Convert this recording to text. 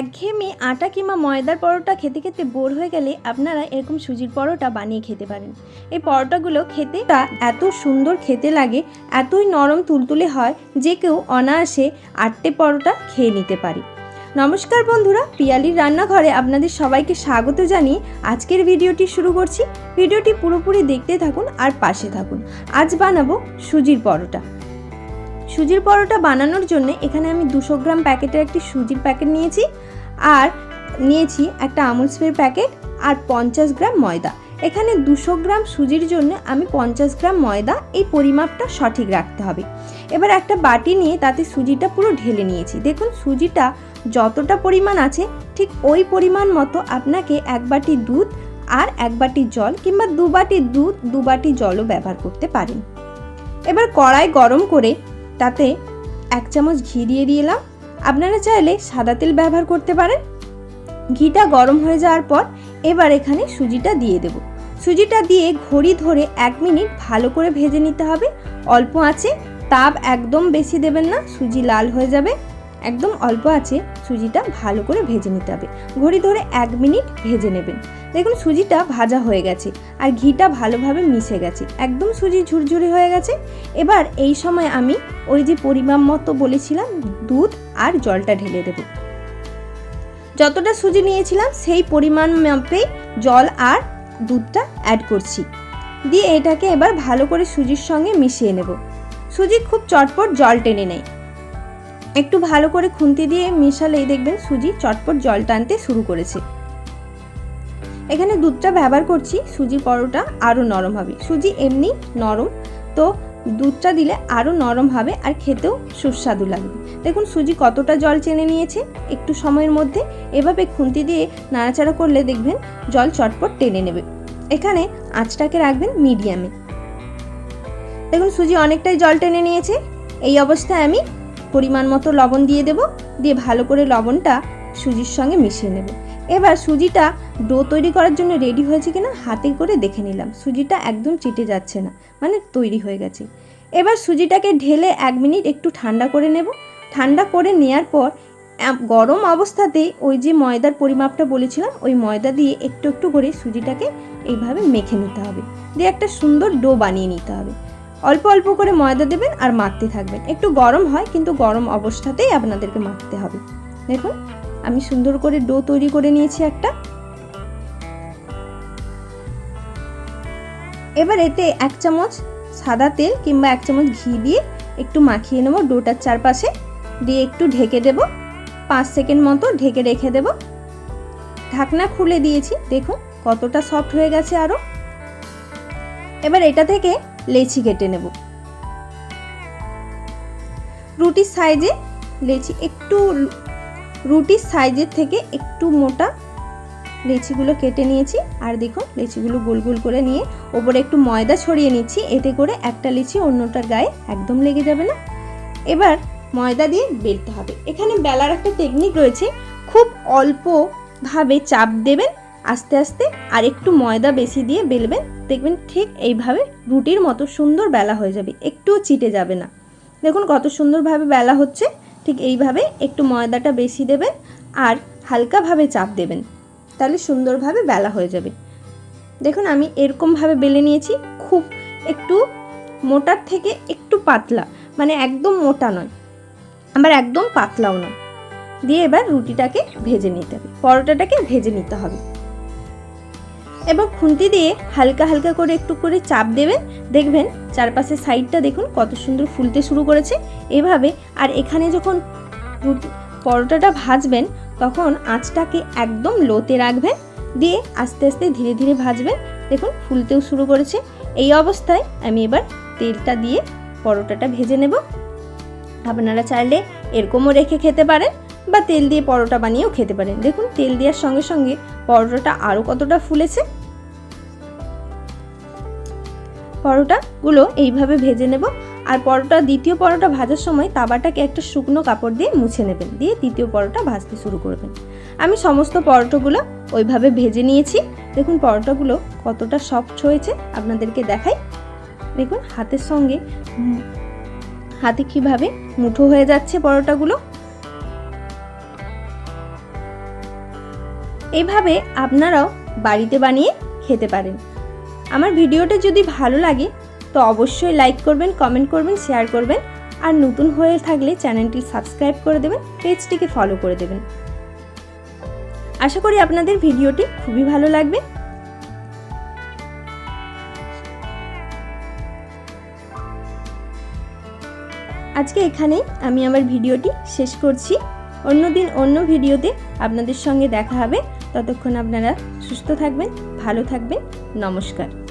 একঘেয়েমি আটা কিংবা ময়দার পরোটা খেতে খেতে বোর হয়ে গেলে আপনারা এরকম সুজির পরোটা বানিয়ে খেতে পারেন। এই পরোটাগুলো খেতে তা এত সুন্দর খেতে লাগে, এতই নরম তুলতুলে হয় যে কেউ অনায়াসে আটটে পরোটা খেয়ে নিতে পারে। নমস্কার বন্ধুরা, পিয়ালির রান্নাঘরে আপনাদের সবাইকে স্বাগত জানিয়ে আজকের ভিডিওটি শুরু করছি। ভিডিওটি পুরোপুরি দেখতে থাকুন আর পাশে থাকুন। আজ বানাবো সুজির পরোটা। সুজির পরোটা বানানোর জন্য এখানে আমি দুশো গ্রাম প্যাকেটের একটি সুজির প্যাকেট নিয়েছি, আর নিয়েছি একটা আমুল স্প্রের প্যাকেট আর পঞ্চাশ গ্রাম ময়দা। এখানে দুশো গ্রাম সুজির জন্য আমি পঞ্চাশ গ্রাম ময়দা, এই পরিমাপটা সঠিক রাখতে হবে। এবার একটা বাটি নিয়ে তাতে সুজিটা পুরো ঢেলে নিয়েছি। দেখুন, সুজিটা যতটা পরিমাণ আছে, ঠিক ওই পরিমাণ মতো আপনাকে এক বাটি দুধ আর এক বাটি জল কিংবা দু বাটি দুধ, দু বাটি জলও ব্যবহার করতে পারেন। এবার কড়াই গরম করে তাতে এক চামচ ঘি দিয়ে দিলাম আপনারা চাইলে সাদা তেল ব্যবহার করতে পারেন। ঘিটা গরম হয়ে যাওয়ার পর এবার এখানে সুজিটা দিয়ে দেব। সুজিটা দিয়ে ঘড়ি ধরে এক মিনিট ভালো করে ভেজে নিতে হবে। অল্প আছে তাপ একদম বেশি দেবেন না, সুজি লাল হয়ে যাবে। একদম অল্প আছে, সুজিটা ভালো করে ভেজে নিতে হবে। ঘড়ি ধরে এক মিনিট ভেজে নেবেন। দেখুন সুজিটা ভাজা হয়ে গেছে আর ঘিটা ভালোভাবে মিশে গেছে। একদম সুজি ঝুরঝুরি হয়ে গেছে। এবার এই সময় আমি ওই যে পরিমাণ মতো বলেছিলাম, দুধ আর জলটা ঢেলে দেব। যতটা সুজি নিয়েছিলাম, সেই পরিমাণ মাপে জল আর দুধটা অ্যাড করছি। দিয়ে এটাকে এবার ভালো করে সুজির সঙ্গে মিশিয়ে নেব। সুজি খুব চটপট জল টেনে নেয়। একটু ভালো করে খুন্তি দিয়ে মিশালেই দেখবেন সুজি চটপট জল টানতে শুরু করেছে। এখানে দুধটা ব্যবহার করছি সুজি পরোটা আরও নরম হবে। সুজি এমনি নরম, তো দুধটা দিলে আরও নরম হবে আর খেতেও সুস্বাদু লাগবে। দেখুন সুজি কতটা জল চেনে নিয়েছে, একটু সময়ের মধ্যে। এভাবে খুন্তি দিয়ে নাড়াচাড়া করলে দেখবেন জল চটপট টেনে নেবে। এখানে আঁচটাকে রাখবেন মিডিয়ামে। দেখুন সুজি অনেকটাই জল টেনে নিয়েছে। এই অবস্থায় আমি পরিমাণ মতো লবণ দিয়ে দেব, দিয়ে ভালো করে লবণটা সুজির সঙ্গে মিশিয়ে নেব। এবার সুজিটা ডো তৈরি করার জন্য রেডি হয়েছে কিনা হাতে করে দেখে নিলাম। সুজিটা একদম চিটে যাচ্ছে না মানে তৈরি হয়ে গেছে। এবার সুজিটাকে ঢেলে এক মিনিট একটু ঠান্ডা করে নেব। ঠান্ডা করে নেওয়ার পর গরম অবস্থাতেই ওই যে ময়দার পরিমাপটা বলেছিলাম, ওই ময়দা দিয়ে একটু একটু করে সুজিটাকে এইভাবে মেখে নিতে হবে। দিয়ে একটা সুন্দর ডো বানিয়ে নিতে হবে। অল্প অল্প করে ময়দা দেবেন আর মাখতে থাকবেন। একটু গরম হয়, কিন্তু গরম অবস্থাতেই আপনাদেরকে মাখতে হবে। দেখুন, আমি সুন্দর করে ডো তৈরি করে নিয়েছি একটা। এবার এতে এক চামচ সাদা তেল কিংবা এক চামচ ঘি দিয়ে একটু মাখিয়ে নেব ডোটার চারপাশে। দিয়ে একটু ঢেকে দেব। পাঁচ সেকেন্ড মতো ঢেকে রেখে দেব। ঢাকনা খুলে দিয়েছি। দেখুন, কতটা সফট হয়ে গেছে আরও এবার এটা থেকে লেচি কেটে নেব। রুটির সাইজে লেচি একটু, রুটির সাইজের থেকে একটু মোটা লেচিগুলো কেটে নিয়েছি। আর দেখুন, লেচিগুলো গোল গোল করে নিয়ে ওপরে একটু ময়দা ছড়িয়ে নিচ্ছি। এতে করে একটা লিচি অন্যটার গায়ে একদম লেগে যাবে না। এবার ময়দা দিয়ে বেলতে হবে। এখানে বেলার একটা টেকনিক রয়েছে। খুব অল্পভাবে চাপ দেবেন আস্তে আস্তে আর একটু ময়দা বেশি দিয়ে বেলবেন। দেখবেন ঠিক এইভাবে রুটির মতো সুন্দর বেলা হয়ে যাবে, একটুও চিটে যাবে না। দেখুন কত সুন্দরভাবে বেলা হচ্ছে, ঠিক এইভাবে একটু ময়দাটা বেশি দেবেন আর হালকাভাবে চাপ দেবেন, তাহলে সুন্দরভাবে বেলা হয়ে যাবে। দেখুন আমি এরকমভাবে বেলে নিয়েছি, খুব একটু মোটার থেকে একটু পাতলা মানে একদম মোটা নয়, আবার একদম পাতলাও নয়। দিয়ে এবার রুটিটাকে ভেজে নিতে হবে, পরোটাটাকে ভেজে নিতে হবে। এবার খুন্তি দিয়ে হালকা হালকা করে একটু করে চাপ দেবেন। দেখবেন চারপাশের সাইডটা দেখুন কত সুন্দর ফুলতে শুরু করেছে। এভাবে আর এখানে যখন রুটি পরোটাটা ভাজবেন, তখন আঁচটাকে একদম লোতে রাখবেন। দিয়ে আস্তে আস্তে ধীরে ধীরে ভাজবেন। দেখুন ফুলতেও শুরু করেছে। এই অবস্থায় আমি এবার তেলটা দিয়ে পরোটাটা ভেজে নেব। আপনারা চাইলে এরকমও রেখে খেতে পারেন। বা তেল দিয়ে পরোটা বানিয়েও খেতে পারেন। দেখুন, তেল দেওয়ার সঙ্গে সঙ্গে পরোটাটা আরও কতটা ফুলেছে। পরোটাগুলো এইভাবে ভেজে নেব। আর পরোটা, দ্বিতীয় পরোটা ভাজার সময় তাবাটাকে একটা শুকনো কাপড় দিয়ে মুছে নেবেন। দিয়ে তৃতীয় পরোটা ভাজতে শুরু করবেন। আমি সমস্ত পরোটাগুলো ওইভাবে ভেজে নিয়েছি। দেখুন, পরোটাগুলো কতটা সফট হয়েছে। আপনাদেরকে দেখাই। দেখুন, হাতের সঙ্গে হাতে কীভাবে মুঠো হয়ে যাচ্ছে পরোটাগুলো। এইভাবে আপনারাও বাড়িতে বানিয়ে খেতে পারেন। আমার ভিডিওটা যদি ভালো লাগে, তো অবশ্যই লাইক করবেন কমেন্ট করবেন শেয়ার করবেন, আর নতুন হয়ে থাকলে চ্যানেলটি সাবস্ক্রাইব করে দেবেন পেজটিকে ফলো করে দেবেন। আশা করি আপনাদের ভিডিওটি খুবই ভালো লাগবে। আজকে এখানেই আমি আমার ভিডিওটি শেষ করছি। অন্যদিন অন্য ভিডিওতে আপনাদের সঙ্গে দেখা হবে। ততক্ষণ আপনারা সুস্থ থাকবেন ভালো থাকবেন। নমস্কার।